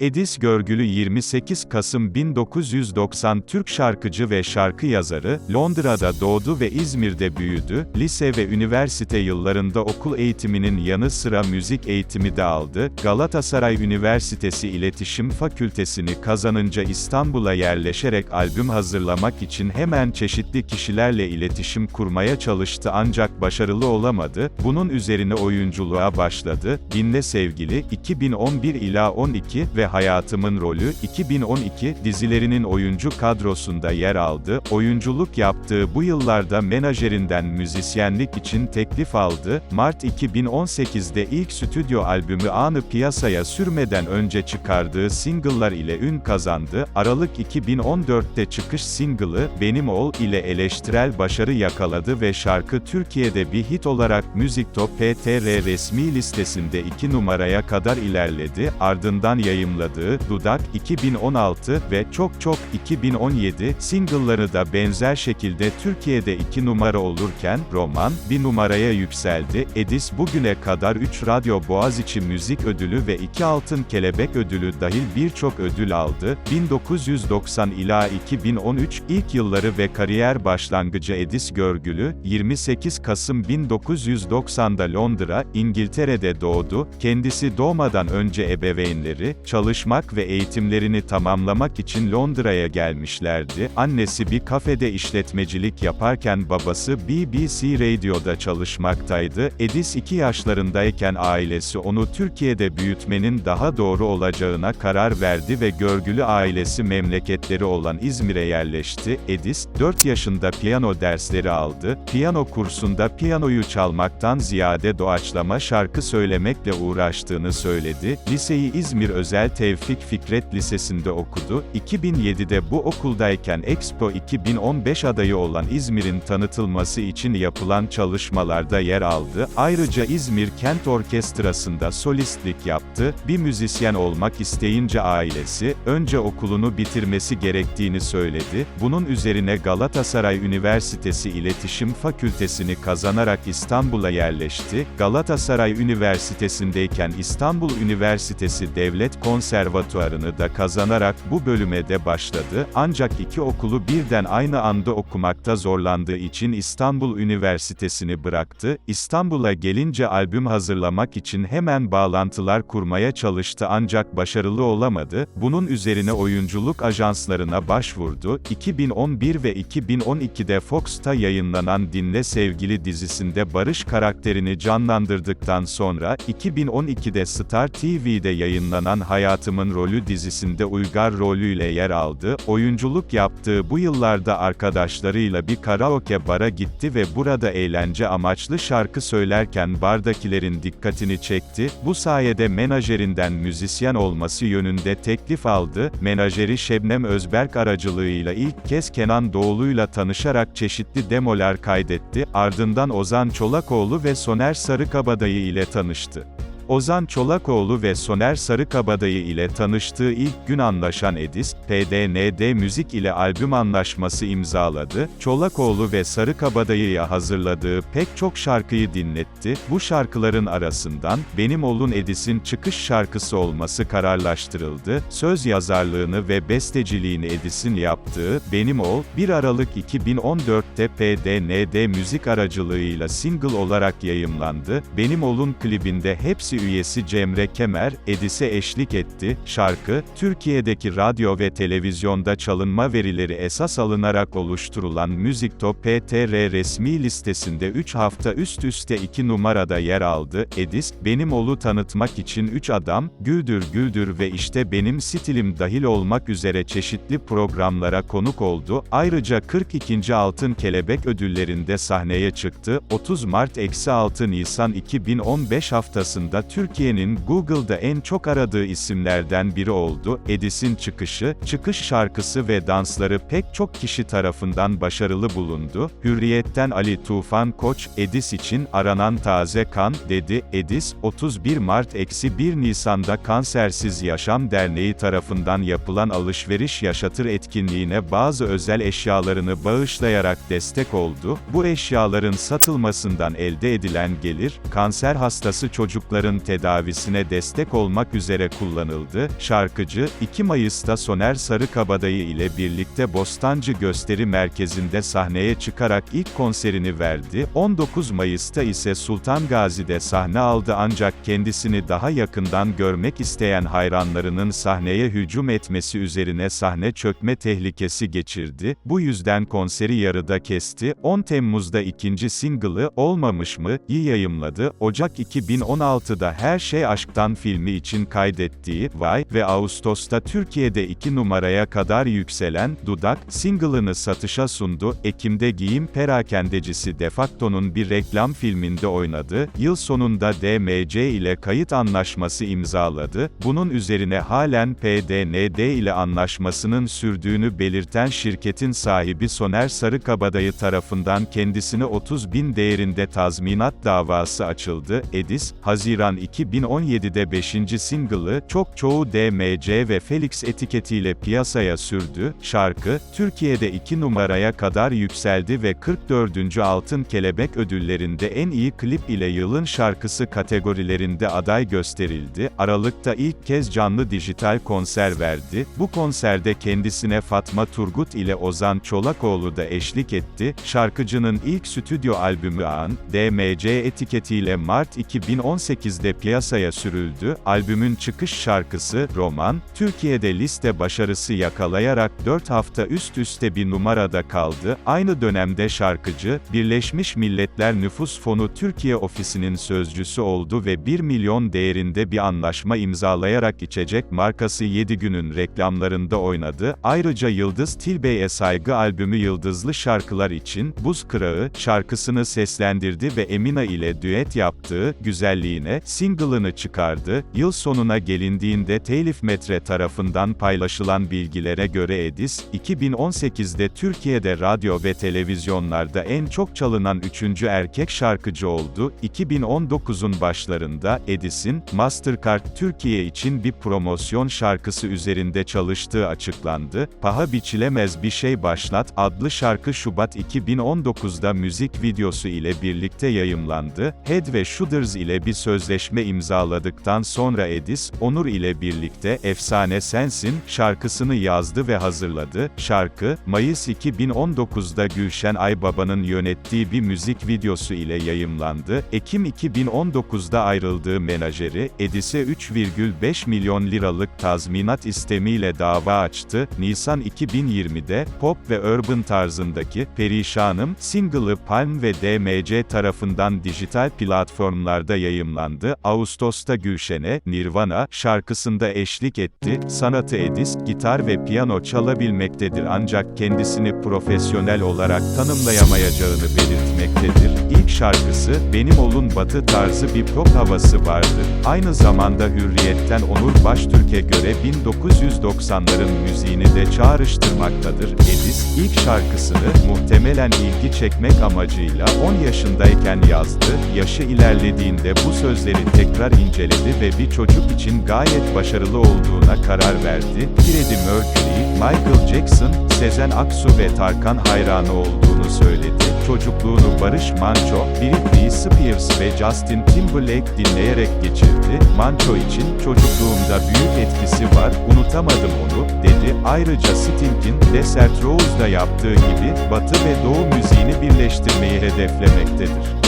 Edis Görgülü 28 Kasım 1990 Türk şarkıcı ve şarkı yazarı, Londra'da doğdu ve İzmir'de büyüdü, lise ve üniversite yıllarında okul eğitiminin yanı sıra müzik eğitimi de aldı, Galatasaray Üniversitesi İletişim Fakültesini kazanınca İstanbul'a yerleşerek albüm hazırlamak için hemen çeşitli kişilerle iletişim kurmaya çalıştı ancak başarılı olamadı, bunun üzerine oyunculuğa başladı, Dinle Sevgili, 2011 ila 12 ve Hayatımın Rolü, 2012 dizilerinin oyuncu kadrosunda yer aldı, oyunculuk yaptığı bu yıllarda menajerinden müzisyenlik için teklif aldı, Mart 2018'de ilk stüdyo albümü Anı piyasaya sürmeden önce çıkardığı single'lar ile ün kazandı, Aralık 2014'te çıkış single'ı, Benim Ol ile eleştirel başarı yakaladı ve şarkı Türkiye'de bir hit olarak Müziktop PTR resmi listesinde 2 numaraya kadar ilerledi, ardından yayımladığı Dudak 2016 ve Çok Çok 2017 single'ları da benzer şekilde Türkiye'de 2 numara olurken, Roman, 1 numaraya yükseldi, Edis bugüne kadar 3 Radyo Boğaziçi Müzik Ödülü ve 2 Altın Kelebek Ödülü dahil birçok ödül aldı, 1990 ila 2013 ilk yılları ve kariyer başlangıcı Edis Görgülü, 28 Kasım 1990'da Londra, İngiltere'de doğdu, kendisi doğmadan önce ebeveynleri, çalışmak ve eğitimlerini tamamlamak için Londra'ya gelmişlerdi, annesi bir kafede işletmecilik yaparken babası BBC Radio'da çalışmaktaydı, Edis 2 yaşlarındayken ailesi onu Türkiye'de büyütmenin daha doğru olacağına karar verdi ve görgülü ailesi memleketleri olan İzmir'e yerleşti, Edis, 4 yaşında piyano dersleri aldı, piyano kursunda piyanoyu çalmaktan ziyade doğaçlama şarkı söylemekle uğraştığını söyledi, liseyi İzmir Özel Tevfik Fikret Lisesi'nde okudu, 2007'de bu okuldayken Expo 2015 adayı olan İzmir'in tanıtılması için yapılan çalışmalarda yer aldı, ayrıca İzmir Kent Orkestrası'nda solistlik yaptı, bir müzisyen olmak isteyince ailesi, önce okulunu bitirmesi gerektiğini söyledi, bunun üzerine Galatasaray Üniversitesi İletişim Fakültesini kazanarak İstanbul'a yerleşti, Galatasaray Üniversitesi'ndeyken İstanbul Üniversitesi Devlet Konservatuarını da kazanarak bu bölüme de başladı, ancak iki okulu birden aynı anda okumakta zorlandığı için İstanbul Üniversitesi'ni bıraktı, İstanbul'a gelince albüm hazırlamak için hemen bağlantılar kurmaya çalıştı ancak başarılı olamadı, bunun üzerine oyunculuk ajanslarına başvurdu, 2011 ve 2012'de Fox'ta yayınlanan Dinle Sevgili dizisinde Barış karakterini canlandırdıktan sonra, 2012'de Star TV'de yayınlanan Hayatımın Rolü dizisinde Uygar rolüyle yer aldı, oyunculuk yaptığı bu yıllarda arkadaşlarıyla bir karaoke bara gitti ve burada eğlence amaçlı şarkı söylerken bardakilerin dikkatini çekti, bu sayede menajerinden müzisyen olması yönünde teklif aldı, menajeri Şebnem Özberk aracılığıyla ilk kez Kenan Doğulu'yla tanışarak çeşitli demolar kaydetti, ardından Ozan Çolakoğlu ve Soner Sarıkabadayı ile tanıştı. Ozan Çolakoğlu ve Soner Sarıkabadayı ile tanıştığı ilk gün anlaşan Edis, PDND Müzik ile albüm anlaşması imzaladı, Çolakoğlu ve Sarıkabadayı'ya hazırladığı pek çok şarkıyı dinletti, bu şarkıların arasından, Benim Olun Edis'in çıkış şarkısı olması kararlaştırıldı, söz yazarlığını ve besteciliğini Edis'in yaptığı, Benim Ol, 1 Aralık 2014'te PDND Müzik aracılığıyla single olarak yayımlandı, Benim Olun klibinde hepsi üyesi Cemre Kemer, Edis'e eşlik etti. Şarkı, Türkiye'deki radyo ve televizyonda çalınma verileri esas alınarak oluşturulan Müziktop PTR resmi listesinde 3 hafta üst üste 2 numarada yer aldı. Edis, Benim Ol'u tanıtmak için 3 adam, Güldür Güldür ve işte Benim Stilim dahil olmak üzere çeşitli programlara konuk oldu. Ayrıca 42. Altın Kelebek ödüllerinde sahneye çıktı. 30 Mart-6 Nisan 2015 haftasında Türkiye'nin Google'da en çok aradığı isimlerden biri oldu. Edis'in çıkışı, çıkış şarkısı ve dansları pek çok kişi tarafından başarılı bulundu. Hürriyet'ten Ali Tufan Koç, Edis için aranan taze kan, dedi. Edis, 31 Mart-1 Nisan'da Kansersiz Yaşam Derneği tarafından yapılan alışveriş yaşatır etkinliğine bazı özel eşyalarını bağışlayarak destek oldu. Bu eşyaların satılmasından elde edilen gelir, kanser hastası çocukların hastalarının tedavisine destek olmak üzere kullanıldı. Şarkıcı, 2 Mayıs'ta Soner Sarıkabadayı ile birlikte Bostancı Gösteri Merkezi'nde sahneye çıkarak ilk konserini verdi. 19 Mayıs'ta ise Sultan Gazi'de sahne aldı ancak kendisini daha yakından görmek isteyen hayranlarının sahneye hücum etmesi üzerine sahne çökme tehlikesi geçirdi. Bu yüzden konseri yarıda kesti. 10 Temmuz'da ikinci single'ı Olmamış mı? yi yayımladı. Ocak 2016'da Her Şey Aşktan filmi için kaydettiği Vay ve Ağustos'ta Türkiye'de 2 numaraya kadar yükselen Dudak single'ını satışa sundu. Ekim'de giyim perakendecisi Defacto'nun bir reklam filminde oynadı. Yıl sonunda DMC ile kayıt anlaşması imzaladı. Bunun üzerine halen PDND ile anlaşmasının sürdüğünü belirten şirketin sahibi Soner Sarıkabadayı tarafından kendisine 30 bin değerinde tazminat davası açıldı. Edis, Haziran 2017'de 5. single'ı çok çoğu DMC ve Felix etiketiyle piyasaya sürdü. Şarkı, Türkiye'de 2 numaraya kadar yükseldi ve 44. Altın Kelebek ödüllerinde en iyi klip ile yılın şarkısı kategorilerinde aday gösterildi. Aralıkta ilk kez canlı dijital konser verdi. Bu konserde kendisine Fatma Turgut ile Ozan Çolakoğlu da eşlik etti. Şarkıcının ilk stüdyo albümü An, DMC etiketiyle Mart 2018'de piyasaya sürüldü. Albümün çıkış şarkısı, Roman, Türkiye'de liste başarısı yakalayarak 4 hafta üst üste bir numarada kaldı. Aynı dönemde şarkıcı, Birleşmiş Milletler Nüfus Fonu Türkiye Ofisi'nin sözcüsü oldu ve 1 milyon değerinde bir anlaşma imzalayarak içecek markası 7 günün reklamlarında oynadı. Ayrıca Yıldız Tilbe'ye saygı albümü Yıldızlı Şarkılar için Buz Kırağı şarkısını seslendirdi ve Emina ile düet yaptığı Güzelliğine single'ını çıkardı. Yıl sonuna gelindiğinde Telif Metre tarafından paylaşılan bilgilere göre Edis, 2018'de Türkiye'de radyo ve televizyonlarda en çok çalınan üçüncü erkek şarkıcı oldu. 2019'un başlarında Edis'in Mastercard Türkiye için bir promosyon şarkısı üzerinde çalıştığı açıklandı. Paha biçilemez bir şey başlat adlı şarkı Şubat 2019'da müzik videosu ile birlikte yayımlandı. Head ve Shoulders ile bir sözleşme imzaladıktan sonra Edis, Onur ile birlikte Efsane Sensin şarkısını yazdı ve hazırladı. Şarkı, Mayıs 2019'da Gülşen Aybaba'nın yönettiği bir müzik videosu ile yayımlandı. Ekim 2019'da ayrıldığı menajeri, Edis'e 3,5 milyon liralık tazminat istemiyle dava açtı. Nisan 2020'de, pop ve urban tarzındaki Perişanım single'ı Palm ve DMC tarafından dijital platformlarda yayımlandı. Ağustos'ta Gülşen'e Nirvana şarkısında eşlik etti. Sanatı Edis, gitar ve piyano çalabilmektedir ancak kendisini profesyonel olarak tanımlayamayacağını belirtmektedir. İlk şarkısı, Benim Olun Batı tarzı bir pop havası vardır. Aynı zamanda Hürriyet'ten Onur Baştürk'e göre 1990'ların müziğini de çağrıştırmaktadır. Edis, ilk şarkısını, muhtemelen ilgi çekmek amacıyla 10 yaşındayken yazdı. Yaşı ilerlediğinde bu sözleri tekrar inceledi ve bir çocuk için gayet başarılı olduğuna karar verdi. Freddie Mercury, Michael Jackson, Sezen Aksu ve Tarkan hayranı olduğunu söyledi. Çocukluğunu Barış Manço, Britney Spears ve Justin Timberlake dinleyerek geçirdi. Manço için çocukluğumda büyük etkisi var, unutamadım onu, dedi. Ayrıca Sting'in Desert Rose'da yaptığı gibi, Batı ve Doğu müziğini birleştirmeyi hedeflemektedir.